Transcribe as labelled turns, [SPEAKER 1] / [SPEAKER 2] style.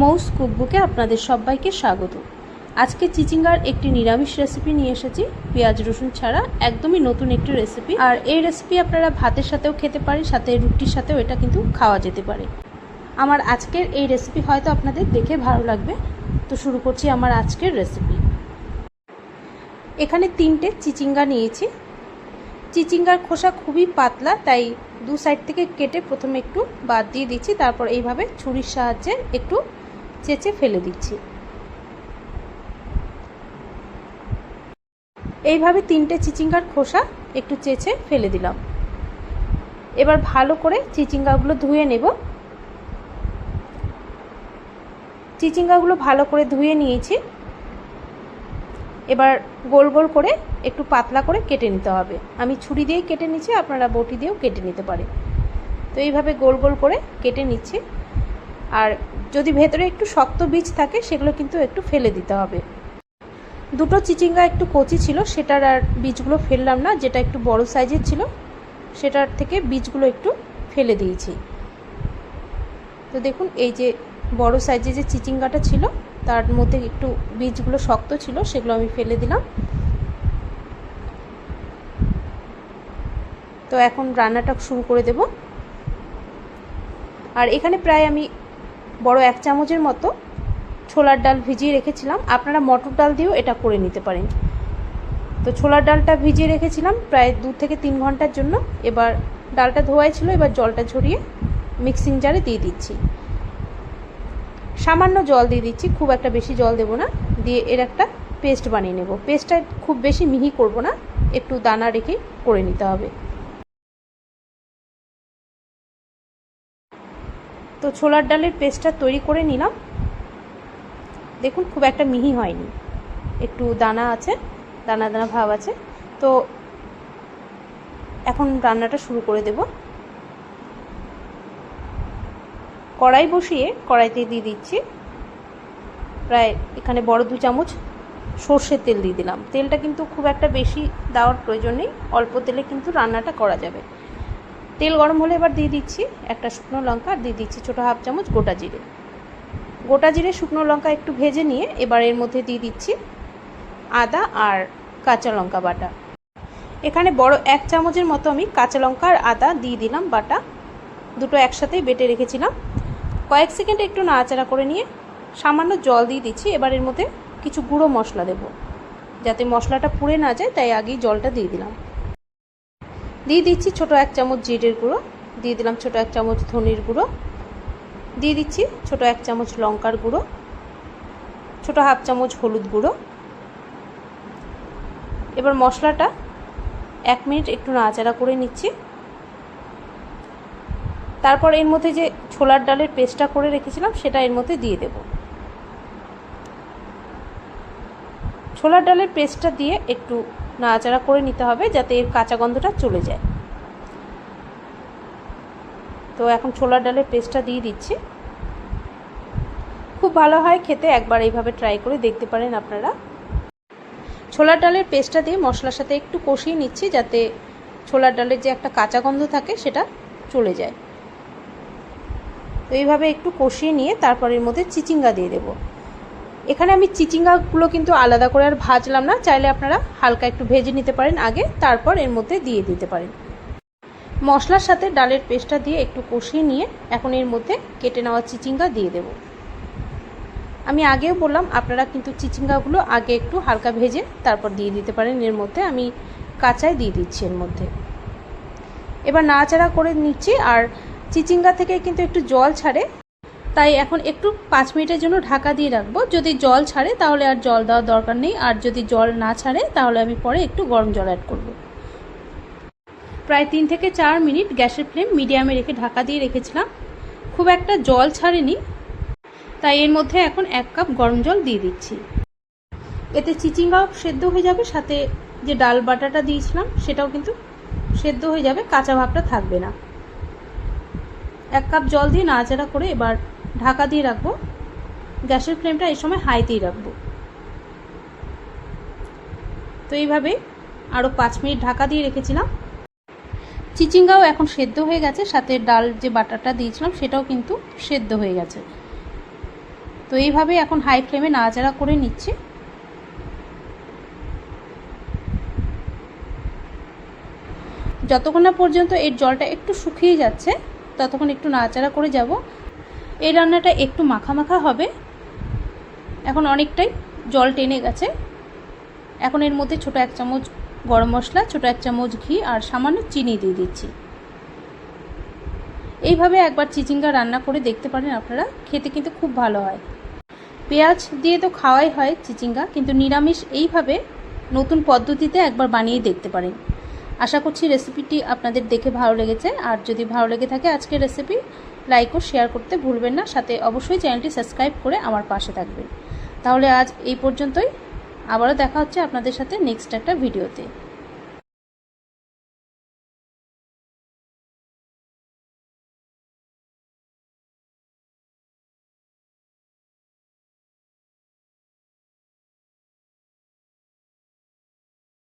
[SPEAKER 1] মৌস কুকবুকে আপনাদের সবাইকে স্বাগত। আজকে চিচিঙ্গার একটি নিরামিষ রেসিপি নিয়ে এসেছি। পেঁয়াজ, রসুন ছাড়া একদমই নতুন একটি রেসিপি আর এই রেসিপি আপনারা ভাতের সাথেও খেতে পারেন, সাথে রুটির সাথেও এটা কিন্তু খাওয়া যেতে পারে। আমার আজকের এই রেসিপি হয়তো আপনাদের দেখে ভালো লাগবে। তো শুরু করছি আমার আজকের রেসিপি এখানে তিনটে চিচিঙ্গা নিয়েছি। চিচিঙ্গার খোসা খুবই পাতলা, তাই দু সাইড থেকে কেটে প্রথমে একটু বাদ দিয়ে দিচ্ছি। তারপর এইভাবে ছুরির সাহায্যে একটু চেঁচে ফেলে দিচ্ছি। এইভাবে তিনটে চিচিঙ্গার খোসা একটু চেঁচে ফেলে দিলাম। এবার ভালো করে চিচিঙ্গাগুলো ধুয়ে নেব। চিচিঙ্গাগুলো ভালো করে ধুয়ে নিয়েছি। এবার গোল গোল করে একটু পাতলা করে কেটে নিতে হবে। আমি ছুরি দিয়েই কেটে নিচ্ছি আপনারা বটি দিয়েও কেটে নিতে পারে তো এইভাবে গোল গোল করে কেটে নিচ্ছি। আর যদি ভেতরে একটু শক্ত বীজ থাকে, সেগুলো কিন্তু একটু ফেলে দিতে হবে। দুটো চিচিঙ্গা একটু কচি ছিল, সেটার আর বীজগুলো ফেললাম না, যেটা একটু বড় সাইজের ছিল, সেটার থেকে বীজগুলো একটু ফেলে দিয়েছি। তো দেখুন, এই যে বড় সাইজের যে চিচিঙ্গাটা ছিল, তার মধ্যে একটু বীজগুলো শক্ত ছিল, সেগুলো আমি ফেলে দিলাম। তো এখন রান্নাটা শুরু করে দেব। আর এখানে প্রায় আমি বড় এক চামচের মতো ছোলার ডাল ভিজিয়ে রেখেছিলাম। আপনারা মটর ডাল দিয়েও এটা করে নিতে পারেন। তো ছোলার ডালটা ভিজিয়ে রেখেছিলাম প্রায় দু থেকে তিন ঘণ্টার জন্য। এবার ডালটা ধোয়াই ছিল, এবার জলটা ঝরিয়ে মিক্সিং জারে দিয়ে দিচ্ছি। সামান্য জল দিয়ে দিচ্ছি, খুব একটা বেশি জল দেবো না। দিয়ে এর একটা পেস্ট বানিয়ে নেব। পেস্টটা খুব বেশি মিহি করব না, একটু দানা রেখে করে নিতে হবে। তো ছোলার ডালের পেস্টটা তৈরি করে নিলাম। দেখুন, খুব একটা মিহি হয়নি। একটু দানা আছে, দানা দানা ভাব আছে। তো এখন রান্নাটা শুরু করে দেব। কড়াই বসিয়ে কড়াইতে দিয়ে দিচ্ছি। প্রায় এখানে বড় দু চামচ সর্ষের তেল দিয়ে দিলাম। তেলটা কিন্তু খুব একটা বেশি দেওয়ার প্রয়োজন নেই। অল্প তেলে কিন্তু রান্নাটা করা যাবে। তেল গরম হলে এবার দিয়ে দিচ্ছি একটা শুকনো লঙ্কা, আর দিয়ে দিচ্ছি ছোটো হাফ চামচ গোটা জিরে। গোটা জিরে, শুকনো লঙ্কা একটু ভেজে নিয়ে এবার এর মধ্যে দিয়ে দিচ্ছি আদা আর কাঁচা লঙ্কা বাটা। এখানে বড় এক চামচের মতো আমি কাঁচা লঙ্কা আর আদা দিয়ে দিলাম বাটা। দুটো একসাথেই বেটে রেখেছিলাম। কয়েক সেকেন্ড একটু নাড়াচাড়া করে নিয়ে সামান্য জল দিয়ে দিচ্ছি। এবার এর মধ্যে কিছু গুঁড়ো মশলা দেব। যাতে মশলাটা পুড়ে না যায়, তাই আগেই জলটা দিয়ে দিলাম। দিয়ে দিচ্ছি ছোটো এক চামচ জিরের গুঁড়ো, দিয়ে দিলাম ছোটো এক চামচ ধনির গুঁড়ো, দিয়ে দিচ্ছি ছোটো এক চামচ লঙ্কার গুঁড়ো, ছোটো হাফ চামচ হলুদ গুঁড়ো। এবার মশলাটা এক মিনিট একটু নাড়াচাড়া করে নিচ্ছি। তারপর এর মধ্যে যে ছোলার ডালের পেস্টটা করে রেখেছিলাম, সেটা এর মধ্যে দিয়ে দেব। ছোলার ডালের পেস্টটা দিয়ে একটু নাড়াচাড়া করে নিতে হবে যাতে এর কাঁচা গন্ধটা চলে যায়। তো এখন ছোলার ডালের পেস্টটা দিয়ে দিচ্ছি। খুব ভালো হয় খেতে, একবার এইভাবে ট্রাই করে দেখতে পারেন আপনারা। ছোলার ডালের পেস্টটা দিয়ে মশলার সাথে একটু কষিয়ে নিচ্ছি যাতে ছোলার ডালের যে একটা কাঁচা গন্ধ থাকে সেটা চলে যায়। তো এইভাবে একটু কষিয়ে নিয়ে তারপর এর মধ্যে চিচিঙ্গা দিয়ে দেব। এখানে আমি চিচিঙ্গাগুলো কিন্তু আলাদা করে আর ভাজলাম না। চাইলে আপনারা হালকা একটু ভেজে নিতে পারেন আগে, তারপর এর মধ্যে দিয়ে দিতে পারেন। মশলার সাথে ডালের পেস্টটা দিয়ে একটু কষিয়ে নিয়ে এখন এর মধ্যে কেটে নেওয়া চিচিঙ্গা দিয়ে দেব। আমি আগেও বললাম, আপনারা কিন্তু চিচিঙ্গাগুলো আগে একটু হালকা ভেজে তারপর দিয়ে দিতে পারেন। এর মধ্যে আমি কাঁচাই দিয়ে দিচ্ছি এর মধ্যে। এবার নাড়াচাড়া করে নিচ্ছি, আর চিচিঙ্গা থেকে কিন্তু একটু জল ছাড়ে তাই এখন একটু পাঁচ মিনিটের জন্য ঢাকা দিয়ে রাখব। যদি জল ছাড়ে, তাহলে আর জল দেওয়ার দরকার নেই। আর যদি জল না ছাড়ে, তাহলে আমি পরে একটু গরম জল অ্যাড করব। প্রায় তিন থেকে চার মিনিট গ্যাসের ফ্লেম মিডিয়ামে রেখে ঢাকা দিয়ে রেখেছিলাম। খুব একটা জল ছাড়েনি, তাই এর মধ্যে এখন এক কাপ গরম জল দিয়ে দিচ্ছি। এতে চিচিঙ্গাও সেদ্ধ হয়ে যাবে, সাথে যে ডাল বাটাটা দিয়েছিলাম, সেটাও কিন্তু সেদ্ধ হয়ে যাবে, কাঁচা ভাবটা থাকবে না। এক কাপ জল দিয়ে নাড়াচাড়া করে এবার ঢাকা দিয়ে রাখব। গ্যাসের ফ্লেমটা এই সময় হাইতেই রাখব। তো এইভাবে আরও পাঁচ মিনিট ঢাকা দিয়ে রেখেছিলাম। চিচিঙ্গাও এখন সেদ্ধ হয়ে গেছে, সাথে ডাল যে বাটারটা দিয়েছিলাম সেটাও কিন্তু সেদ্ধ হয়ে গেছে। তো এইভাবে এখন হাই ফ্লেমে নাড়াচাড়া করে নিচ্ছে। যতক্ষণ না পর্যন্ত এর জলটা একটু শুকিয়ে যাচ্ছে, ততক্ষণ একটু নাড়াচাড়া করে যাব। এই রান্নাটা একটু মাখা মাখা হবে। এখন অনেকটাই জল টেনে গেছে। এখন এর মধ্যে ছোটো এক চামচ গরম মশলা, ছোটো এক চামচ ঘি আর সামান্য চিনি দিয়ে দিচ্ছি। এইভাবে একবার চিচিঙ্গা রান্না করে দেখতে পারেন আপনারা। খেতে কিন্তু খুব ভালো হয়। পেঁয়াজ দিয়ে তো খাওয়াই হয় চিচিঙ্গা, কিন্তু নিরামিষ এইভাবে নতুন পদ্ধতিতে একবার বানিয়ে দেখতে পারেন। আশা করছি রেসিপিটি আপনাদের দেখে ভালো লেগেছে। আর যদি ভালো লেগে থাকে আজকের রেসিপি লাইক ও শেয়ার করতে ভুলবেন না। সাথে অবশ্যই চ্যানেলটি সাবস্ক্রাইব করে আমার পাশে থাকবেন। তাহলে আজ এই পর্যন্তই। আবারও দেখা হচ্ছে আপনাদের সাথে নেক্সট একটা ভিডিওতে।